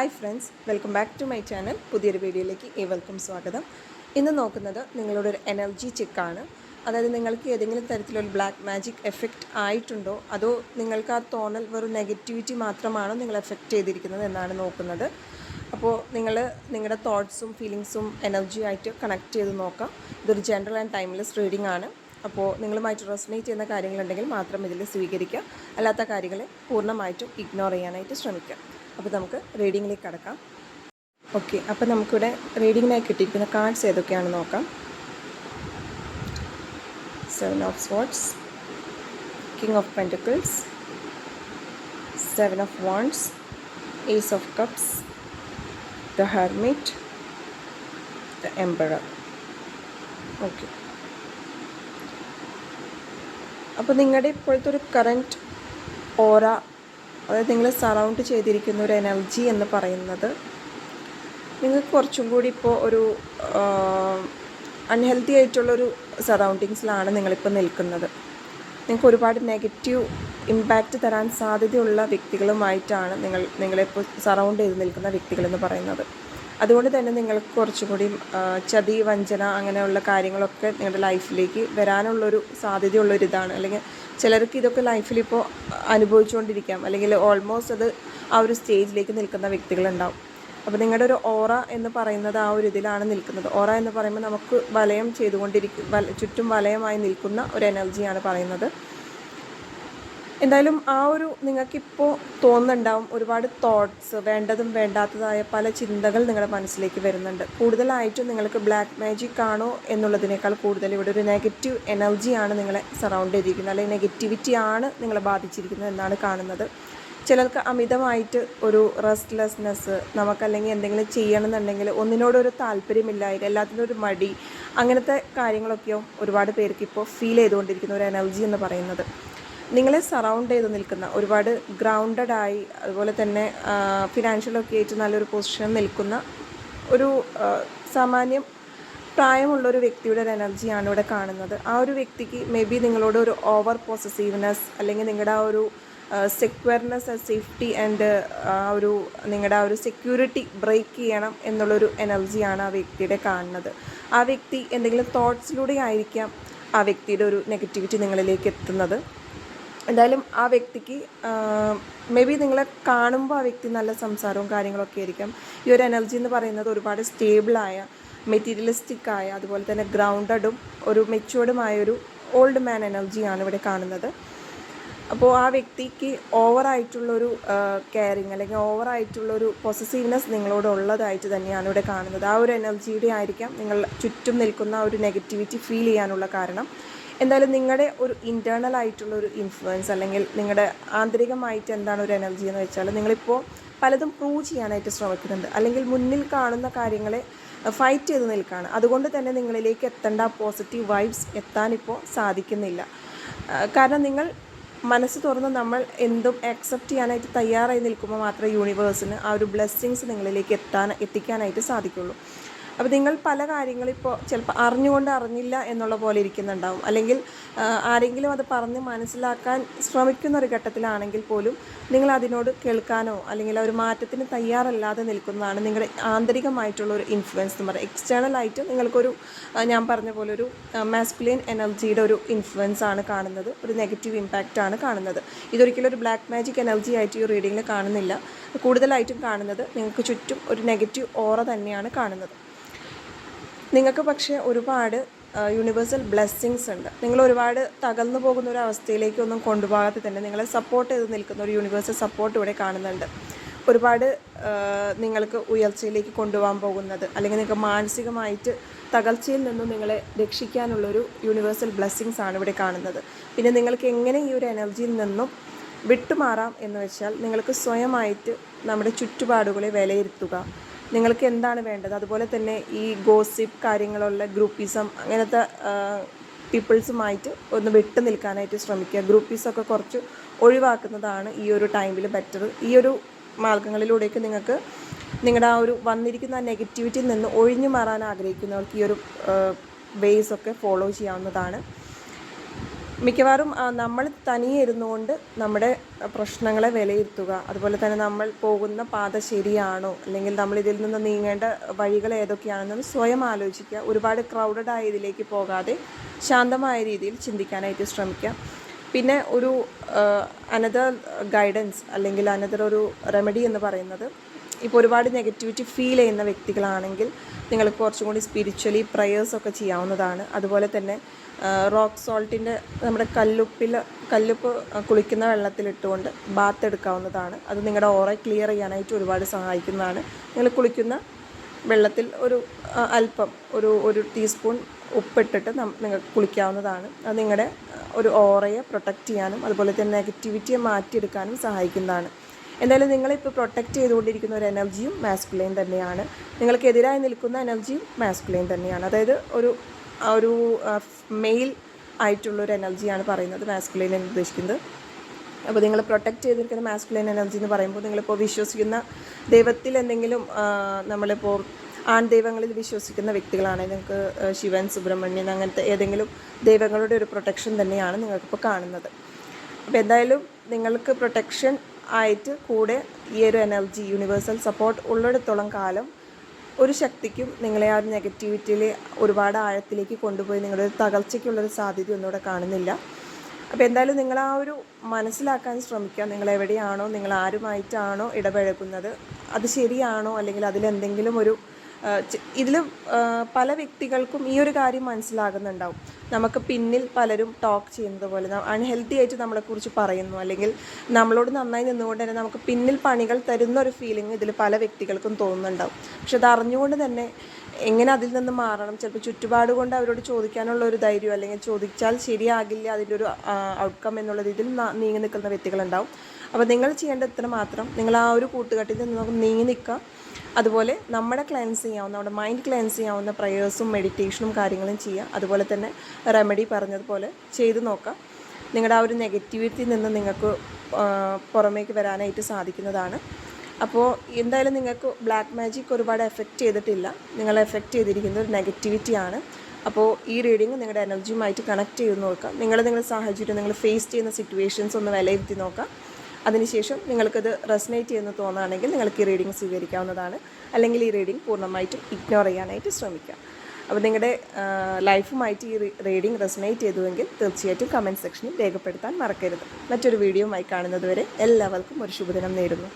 Hi friends welcome back to my channel പുതിയൊരു വീഡിയോയിലേക്ക് ഏവർക്കും സ്വാഗതം. ഇന്ന് നോക്കുന്നത് നിങ്ങളുടെ ഒരു എനർജി ചെക്കാണ് അതായത് നിങ്ങൾക്ക് ഏതെങ്കിലും തരത്തിലൊരു ബ്ലാക്ക് മാജിക് എഫക്റ്റ് ആയിട്ടുണ്ടോ? അതോ നിങ്ങൾക്ക് ആ തോന്നൽ വെറും നെഗറ്റിവിറ്റി മാത്രമാണോ നിങ്ങൾ എഫക്റ്റ് ചെയ്തിരിക്കുന്നത് എന്നാണ് നോക്കുന്നത്. അപ്പോൾ നിങ്ങൾ നിങ്ങളുടെ തോട്ട്സും ഫീലിങ്സും എനർജി ആയിട്ട് കണക്ട് ചെയ്ത് നോക്കാം. ഇതൊരു ജനറൽ ആൻഡ് ടൈംലെസ് റീഡിംഗ് ആണ്. അപ്പോൾ നിങ്ങളുമായിട്ട് റെസനേറ്റ് ചെയ്യുന്ന കാര്യങ്ങളുണ്ടെങ്കിൽ മാത്രം ഇതിൽ സ്വീകരിക്കുക. അല്ലാത്ത കാര്യങ്ങളെ പൂർണമായിട്ടും ഇഗ്നോർ ചെയ്യാനായിട്ട് ശ്രമിക്കുക. അപ്പോൾ നമുക്ക് റീഡിങ്ങിലേക്ക് കടക്കാം. ഓക്കെ അപ്പോൾ നമുക്കിവിടെ റീഡിങ്ങിനായി കിട്ടിയിരിക്കുന്ന കാർഡ്സ് ഏതൊക്കെയാണെന്ന് നോക്കാം. Seven of swords king of pentacles seven of wands ace of cups the hermit the emperor okay അപ്പോൾ നിങ്ങളുടെ ഇപ്പോഴത്തെ ഒരു കറന്റ് ഓറ അതായത് നിങ്ങൾ സറൗണ്ട് ചെയ്തിരിക്കുന്ന ഒരു എനർജി എന്ന് പറയുന്നത് നിങ്ങൾക്ക് കുറച്ചും കൂടി ഇപ്പോൾ ഒരു അൺഹെൽത്തി ആയിട്ടുള്ളൊരു സറൗണ്ടിങ്സിലാണ് നിങ്ങളിപ്പോൾ നിൽക്കുന്നത്. നിങ്ങൾക്ക് ഒരുപാട് നെഗറ്റീവ് ഇമ്പാക്റ്റ് തരാൻ സാധ്യതയുള്ള വ്യക്തികളുമായിട്ടാണ് നിങ്ങൾ നിങ്ങളിപ്പോൾ സറൗണ്ട് ചെയ്ത് നിൽക്കുന്ന വ്യക്തികളെന്ന് പറയുന്നത്. അതുകൊണ്ട് തന്നെ നിങ്ങൾക്ക് കുറച്ചും കൂടി ചതി വഞ്ചന അങ്ങനെയുള്ള കാര്യങ്ങളൊക്കെ നിങ്ങളുടെ ലൈഫിലേക്ക് വരാനുള്ളൊരു സാധ്യതയുള്ളൊരിതാണ്. അല്ലെങ്കിൽ ചിലർക്ക് ഇതൊക്കെ ലൈഫിൽ ഇപ്പോൾ അനുഭവിച്ചുകൊണ്ടിരിക്കാം. അല്ലെങ്കിൽ ഓൾമോസ്റ്റ് അത് ആ ഒരു സ്റ്റേജിലേക്ക് നിൽക്കുന്ന വ്യക്തികളുണ്ടാവും. അപ്പോൾ നിങ്ങളുടെ ഒരു ഓറ എന്ന് പറയുന്നത് ആ ഒരു ഇതിലാണ് നിൽക്കുന്നത്. ഓറ എന്ന് പറയുമ്പോൾ നമുക്ക് വലയം ചെയ്തുകൊണ്ടിരിക്കും ചുറ്റും വലയമായി നിൽക്കുന്ന ഒരു എനർജിയാണ് പറയുന്നത്. എന്തായാലും ആ ഒരു നിങ്ങൾക്കിപ്പോൾ തോന്നുന്നുണ്ടാവും ഒരുപാട് തോട്ട്സ് വേണ്ടതും വേണ്ടാത്തതായ പല ചിന്തകൾ നിങ്ങളുടെ മനസ്സിലേക്ക് വരുന്നുണ്ട്. കൂടുതലായിട്ടും നിങ്ങൾക്ക് ബ്ലാക്ക് മാജിക് ആണോ എന്നുള്ളതിനേക്കാൾ കൂടുതൽ ഇവിടെ ഒരു നെഗറ്റീവ് എനർജിയാണ് നിങ്ങളെ സറൗണ്ട് ചെയ്തിരിക്കുന്നത്. അല്ലെങ്കിൽ നെഗറ്റിവിറ്റി ആണ് നിങ്ങളെ ബാധിച്ചിരിക്കുന്നത് എന്നാണ് കാണുന്നത്. ചിലർക്ക് അമിതമായിട്ട് ഒരു റെസ്റ്റ്ലെസ്നെസ് നമുക്കല്ലെങ്കിൽ എന്തെങ്കിലും ചെയ്യണമെന്നുണ്ടെങ്കിൽ ഒന്നിനോടൊരു താല്പര്യമില്ലായ്മ എല്ലാത്തിനും ഒരു മടി അങ്ങനത്തെ കാര്യങ്ങളൊക്കെയും ഒരുപാട് പേർക്ക് ഇപ്പോൾ ഫീൽ ചെയ്തുകൊണ്ടിരിക്കുന്ന ഒരു എനർജി എന്ന് പറയുന്നത്. നിങ്ങളെ സറൗണ്ട് ചെയ്ത് നിൽക്കുന്ന ഒരുപാട് ഗ്രൗണ്ടഡ് ആയി അതുപോലെ തന്നെ ഫിനാൻഷ്യലൊക്കെ ആയിട്ട് നല്ലൊരു പൊസിഷനിൽ നിൽക്കുന്ന ഒരു സാമാന്യം പ്രായമുള്ള ഒരു വ്യക്തിയുടെ ഒരു എനർജിയാണ് ഇവിടെ കാണുന്നത്. ആ ഒരു വ്യക്തിക്ക് മേ ബി നിങ്ങളോട് ഒരു ഓവർ പോസസീവ്നെസ് അല്ലെങ്കിൽ നിങ്ങളുടെ ആ ഒരു സെക്യൂർനെസ് സേഫ്റ്റി ആൻഡ് ആ ഒരു നിങ്ങളുടെ ആ ഒരു സെക്യൂരിറ്റി ബ്രേക്ക് ചെയ്യണം എന്നുള്ളൊരു എനർജിയാണ് ആ വ്യക്തിയുടെ കാണുന്നത്. ആ വ്യക്തി എന്തെങ്കിലും തോട്ട്സിലൂടെ ആയിരിക്കാം ആ വ്യക്തിയുടെ ഒരു നെഗറ്റിവിറ്റി നിങ്ങളിലേക്ക് എത്തുന്നത്. എന്തായാലും ആ വ്യക്തിക്ക് മേ ബി നിങ്ങളെ കാണുമ്പോൾ ആ വ്യക്തി നല്ല സംസാരവും കാര്യങ്ങളൊക്കെ ആയിരിക്കും. ഈ ഒരു എനർജി എന്ന് പറയുന്നത് ഒരുപാട് സ്റ്റേബിളായ മെറ്റീരിയലിസ്റ്റിക് ആയ അതുപോലെ തന്നെ ഗ്രൗണ്ടഡും ഒരു മെച്ചുവേർഡുമായ ഒരു ഓൾഡ് മാൻ എനർജിയാണ് ഇവിടെ കാണുന്നത്. അപ്പോൾ ആ വ്യക്തിക്ക് ഓവറായിട്ടുള്ളൊരു കെയറിങ് അല്ലെങ്കിൽ ഓവറായിട്ടുള്ളൊരു പൊസസീവ്നെസ് നിങ്ങളോട് ഉള്ളതായിട്ട് തന്നെയാണ് ഇവിടെ കാണുന്നത്. ആ ഒരു എനർജിയുടെ ആയിരിക്കാം നിങ്ങൾ ചുറ്റും നിൽക്കുന്ന ഒരു നെഗറ്റിവിറ്റി ഫീൽ ചെയ്യാനുള്ള കാരണം. എന്തായാലും നിങ്ങളുടെ ഒരു ഇന്റേർണൽ ആയിട്ടുള്ള ഒരു ഇൻഫ്ലുവൻസ് അല്ലെങ്കിൽ നിങ്ങളുടെ ആന്തരികമായിട്ട് എന്താണ് ഒരു എനർജി എന്ന് വെച്ചാൽ നിങ്ങളിപ്പോൾ പലതും പ്രൂവ് ചെയ്യാനായിട്ട് ശ്രമിക്കുന്നുണ്ട്. അല്ലെങ്കിൽ മുന്നിൽ കാണുന്ന കാര്യങ്ങളെ ഫൈറ്റ് ചെയ്ത് നിൽക്കുകയാണ് അതുകൊണ്ട് തന്നെ നിങ്ങളിലേക്ക് എത്തേണ്ട പോസിറ്റീവ് വൈബ്സ് എത്താനിപ്പോൾ സാധിക്കുന്നില്ല. കാരണം നിങ്ങൾ മനസ്സ് തുറന്ന് നമ്മൾ എന്തും അക്സെപ്റ്റ് ചെയ്യാനായിട്ട് തയ്യാറായി നിൽക്കുമ്പോൾ മാത്രമേ യൂണിവേഴ്സിന് ആ ഒരു ബ്ലെസ്സിങ്സ് നിങ്ങളിലേക്ക് എത്താൻ എത്തിക്കാനായിട്ട് സാധിക്കുള്ളൂ. അപ്പോൾ നിങ്ങൾ പല കാര്യങ്ങളും ഇപ്പോൾ ചിലപ്പോൾ അറിഞ്ഞുകൊണ്ട് അറിഞ്ഞില്ല എന്നുള്ള പോലെ ഇരിക്കുന്നുണ്ടാവും. അല്ലെങ്കിൽ ആരെങ്കിലും അത് പറഞ്ഞ് മനസ്സിലാക്കാൻ ശ്രമിക്കുന്ന ഒരു ഘട്ടത്തിലാണെങ്കിൽ പോലും നിങ്ങൾ അതിനോട് കേൾക്കാനോ അല്ലെങ്കിൽ ഒരു മാറ്റത്തിന് തയ്യാറല്ലാതെ നിൽക്കുന്നതാണ് നിങ്ങളുടെ ആന്തരികമായിട്ടുള്ള ഒരു ഇൻഫ്ലുവൻസ് എന്ന് പറയുന്നത്. എക്സ്റ്റേണൽ ആയിട്ട് നിങ്ങൾക്കൊരു ഞാൻ പറഞ്ഞ പോലെ ഒരു മാസ്കുലിൻ എനർജിയുടെ ഒരു ഇൻഫ്ലുവൻസ് ആണ് കാണുന്നത്. ഒരു നെഗറ്റീവ് ഇമ്പാക്റ്റ് ആണ് കാണുന്നത്. ഇതൊരിക്കലും ഒരു ബ്ലാക്ക് മാജിക് എനർജി ആയിട്ട് ഈ റീഡിങ്ങിൽ കാണുന്നില്ല. കൂടുതലായിട്ടും കാണുന്നത് നിങ്ങൾക്ക് ചുറ്റും ഒരു നെഗറ്റീവ് ഓറ തന്നെയാണ് കാണുന്നത്. നിങ്ങൾക്ക് പക്ഷേ ഒരുപാട് യൂണിവേഴ്സൽ ബ്ലെസ്സിങ്സ് ഉണ്ട്. നിങ്ങൾ ഒരുപാട് തകർന്നു പോകുന്ന ഒരു അവസ്ഥയിലേക്കൊന്നും കൊണ്ടുപോകാതെ തന്നെ നിങ്ങളെ സപ്പോർട്ട് ചെയ്ത് നിൽക്കുന്ന ഒരു യൂണിവേഴ്സൽ സപ്പോർട്ട് ഇവിടെ കാണുന്നുണ്ട്. ഒരുപാട് നിങ്ങൾക്ക് ഉയർച്ചയിലേക്ക് കൊണ്ടുപോകാൻ പോകുന്നത് അല്ലെങ്കിൽ നിങ്ങൾക്ക് മാനസികമായിട്ട് തകർച്ചയിൽ നിന്നും നിങ്ങളെ രക്ഷിക്കാനുള്ളൊരു യൂണിവേഴ്സൽ ബ്ലെസ്സിങ്സ് ആണ് ഇവിടെ കാണുന്നത്. പിന്നെ നിങ്ങൾക്ക് എങ്ങനെ ഈ ഒരു എനർജിയിൽ നിന്നും വിട്ടുമാറാം എന്ന് വെച്ചാൽ നിങ്ങൾക്ക് സ്വയമായിട്ട് നമ്മുടെ ചുറ്റുപാടുകളെ വിലയിരുത്തുക നിങ്ങൾക്ക് എന്താണ് വേണ്ടത്? അതുപോലെ തന്നെ ഈ ഗോസിപ്പ് കാര്യങ്ങളുള്ള ഗ്രൂപ്പിസം അങ്ങനത്തെ പീപ്പിൾസുമായിട്ട് ഒന്ന് വിട്ടു നിൽക്കാനായിട്ട് ശ്രമിക്കുക. ഗ്രൂപ്പീസൊക്കെ കുറച്ച് ഒഴിവാക്കുന്നതാണ് ഈ ഒരു ടൈമിൽ ബെറ്റർ ഈ ഒരു മാർഗങ്ങളിലൂടെയൊക്കെ നിങ്ങൾക്ക് നിങ്ങളുടെ ആ ഒരു വന്നിരിക്കുന്ന നെഗറ്റിവിറ്റിയിൽ നിന്ന് ഒഴിഞ്ഞു മാറാൻ ആഗ്രഹിക്കുന്നവർക്ക് ഈ ഒരു വേസ് ഒക്കെ ഫോളോ ചെയ്യാവുന്നതാണ്. മിക്കവാറും നമ്മൾ തനിയെ ഇരുന്നുകൊണ്ട് നമ്മുടെ പ്രശ്നങ്ങളെ വിലയിരുത്തുക. അതുപോലെ തന്നെ നമ്മൾ പോകുന്ന പാത ശരിയാണോ? അല്ലെങ്കിൽ നമ്മൾ ഇതിൽ നിന്ന് നീങ്ങേണ്ട വഴികൾ ഏതൊക്കെയാണെന്ന് സ്വയം ആലോചിക്കുക. ഒരുപാട് ക്രൗഡഡ് ആയ ഇതിലേക്ക് പോകാതെ ശാന്തമായ രീതിയിൽ ചിന്തിക്കാനായിട്ട് ശ്രമിക്കുക. പിന്നെ ഒരു അനദർ ഗൈഡൻസ് അല്ലെങ്കിൽ അനദർ ഒരു റെമഡി എന്ന് പറയുന്നത് ഇപ്പോൾ ഒരുപാട് നെഗറ്റിവിറ്റി ഫീൽ ചെയ്യുന്ന വ്യക്തികളാണെങ്കിൽ നിങ്ങൾക്ക് കുറച്ചും കൂടി സ്പിരിച്വലി പ്രയേഴ്സൊക്കെ ചെയ്യാവുന്നതാണ്. അതുപോലെ തന്നെ റോക്ക് സോൾട്ടിന്റെ നമ്മുടെ കല്ലുപ്പിൽ കല്ലുപ്പ് കുളിക്കുന്ന വെള്ളത്തിലിട്ടുകൊണ്ട് ബാത്ത് എടുക്കാവുന്നതാണ്. അത് നിങ്ങളുടെ ഓറ ക്ലിയർ ചെയ്യാനായിട്ട് ഒരുപാട് സഹായിക്കുന്നതാണ്. നിങ്ങൾ കുളിക്കുന്ന വെള്ളത്തിൽ ഒരു അല്പം ഒരു ഒരു ടീസ്പൂൺ ഉപ്പിട്ടിട്ട് നിങ്ങൾക്ക് കുളിക്കാവുന്നതാണ്. അത് നിങ്ങളുടെ ഒരു ഓറയെ പ്രൊട്ടക്റ്റ് ചെയ്യാനും അതുപോലെ തന്നെ നെഗറ്റിവിറ്റിയെ മാറ്റിയെടുക്കാനും സഹായിക്കുന്നതാണ്. എന്തായാലും നിങ്ങളിപ്പോൾ പ്രൊട്ടക്റ്റ് ചെയ്തുകൊണ്ടിരിക്കുന്ന ഒരു എനർജിയും മാസ്കുലൈൻ തന്നെയാണ്. നിങ്ങൾക്കെതിരായി നിൽക്കുന്ന എനർജിയും മാസ്കുലൈൻ തന്നെയാണ്. അതായത് ഒരു ഒരു മെയിൽ ആയിട്ടുള്ളൊരു എനർജിയാണ് പറയുന്നത് മാസ്കുലൈൻ എന്ന് ഉദ്ദേശിക്കുന്നത്. അപ്പോൾ നിങ്ങൾ പ്രൊട്ടക്റ്റ് ചെയ്തിരിക്കുന്ന മാസ്കുലൈൻ എനർജി എന്ന് പറയുമ്പോൾ നിങ്ങളിപ്പോൾ വിശ്വസിക്കുന്ന ദൈവത്തിൽ എന്തെങ്കിലും നമ്മളിപ്പോൾ ആൺ ദൈവങ്ങളിൽ വിശ്വസിക്കുന്ന വ്യക്തികളാണ്. നിങ്ങൾക്ക് ശിവൻ സുബ്രഹ്മണ്യൻ അങ്ങനത്തെ ഏതെങ്കിലും ദൈവങ്ങളുടെ ഒരു പ്രൊട്ടക്ഷൻ തന്നെയാണ് നിങ്ങൾക്കിപ്പോൾ കാണുന്നത്. അപ്പോൾ എന്തായാലും നിങ്ങൾക്ക് പ്രൊട്ടക്ഷൻ ആയിട്ട് കൂടെ ഈ ഒരു എനർജി യൂണിവേഴ്സൽ സപ്പോർട്ട് ഉള്ളിടത്തോളം കാലം ഒരു ശക്തിക്കും നിങ്ങളെ ആ ഒരു നെഗറ്റിവിറ്റിയിൽ ഒരുപാട് ആഴത്തിലേക്ക് കൊണ്ടുപോയി നിങ്ങളുടെ തകർച്ചയ്ക്കുള്ളൊരു സാധ്യത ഒന്നും ഇവിടെ കാണുന്നില്ല. അപ്പോൾ എന്തായാലും നിങ്ങൾ ആ ഒരു മനസ്സിലാക്കാൻ ശ്രമിക്കുക. നിങ്ങൾ എവിടെയാണോ നിങ്ങൾ ആരുമായിട്ടാണോ ഇടപഴകുന്നത്? അത് ശരിയാണോ? അല്ലെങ്കിൽ അതിലെന്തെങ്കിലും ഒരു ഇതിൽ പല വ്യക്തികൾക്കും ഈ ഒരു കാര്യം മനസ്സിലാകുന്നുണ്ടാവും. നമുക്ക് പിന്നിൽ പലരും ടോക്ക് ചെയ്യുന്നത് പോലെ അൺഹെൽത്തി ആയിട്ട് നമ്മളെക്കുറിച്ച് പറയുന്നു. അല്ലെങ്കിൽ നമ്മളോട് നന്നായി നിന്നുകൊണ്ട് തന്നെ നമുക്ക് പിന്നിൽ പണികൾ തരുന്ന ഒരു ഫീലിംഗ് ഇതിൽ പല വ്യക്തികൾക്കും തോന്നുന്നുണ്ടാവും. പക്ഷെ അത് അറിഞ്ഞുകൊണ്ട് തന്നെ എങ്ങനെ അതിൽ നിന്ന് മാറണം? ചിലപ്പോൾ ചുറ്റുപാട് കൊണ്ട് അവരോട് ചോദിക്കാനുള്ള ഒരു ധൈര്യം അല്ലെങ്കിൽ ചോദിച്ചാൽ ശരിയാകില്ല അതിന്റെ ഒരു ഔട്ട്കം എന്നുള്ള രീതിയിൽ നീങ്ങി നിൽക്കുന്ന വ്യക്തികളുണ്ടാവും. അപ്പോൾ നിങ്ങൾ ചെയ്യേണ്ടത് ഇത്ര മാത്രം. നിങ്ങൾ ആ ഒരു കൂട്ടുകെട്ടിൽ നിന്ന് നീങ്ങി നിൽക്കുക അതുപോലെ നമ്മുടെ ക്ലെൻസ് ചെയ്യാവുന്ന നമ്മുടെ മൈൻഡ് ക്ലെൻസ് ചെയ്യാവുന്ന പ്രയേഴ്സും മെഡിറ്റേഷനും കാര്യങ്ങളും ചെയ്യുക. അതുപോലെ തന്നെ റെമഡി പറഞ്ഞതുപോലെ ചെയ്ത് നോക്കുക. നിങ്ങളുടെ ആ ഒരു നെഗറ്റിവിറ്റി നിന്ന് നിങ്ങൾക്ക് പുറമേക്ക് വരാനായിട്ട് സാധിക്കുന്നതാണ്. അപ്പോൾ എന്തായാലും നിങ്ങൾക്ക് ബ്ലാക്ക് മാജിക് ഒരുപാട് എഫക്റ്റ് ചെയ്തിട്ടില്ല. നിങ്ങളെ എഫക്റ്റ് ചെയ്തിരിക്കുന്ന ഒരു നെഗറ്റിവിറ്റിയാണ് അപ്പോൾ ഈ റീഡിങ് നിങ്ങളുടെ എനർജിയുമായിട്ട് കണക്ട് ചെയ്ത് നോക്കുക. നിങ്ങൾ നിങ്ങളുടെ സാഹചര്യം നിങ്ങൾ ഫേസ് ചെയ്യുന്ന സിറ്റുവേഷൻസ് ഒന്ന് വിലയിരുത്തി നോക്കുക. അതിനുശേഷം നിങ്ങൾക്കത് റെസനേറ്റ് ചെയ്യുന്ന തോന്നുകയാണെങ്കിൽ നിങ്ങൾക്ക് ഈ റീഡിങ് സ്വീകരിക്കാവുന്നതാണ്. അല്ലെങ്കിൽ ഈ റീഡിങ് പൂർണമായിട്ടും ഇഗ്നോർ ചെയ്യാനായിട്ട് ശ്രമിക്കുക. അപ്പോൾ നിങ്ങളുടെ ലൈഫുമായിട്ട് ഈ റീഡിങ് റെസനേറ്റ് ചെയ്തുവെങ്കിൽ തീർച്ചയായിട്ടും കമന്റ് സെക്ഷനിൽ രേഖപ്പെടുത്താൻ മറക്കരുത്. മറ്റൊരു വീഡിയോയുമായി കാണുന്നതുവരെ എല്ലാവർക്കും ഒരു ശുഭദിനം നേരുന്നു.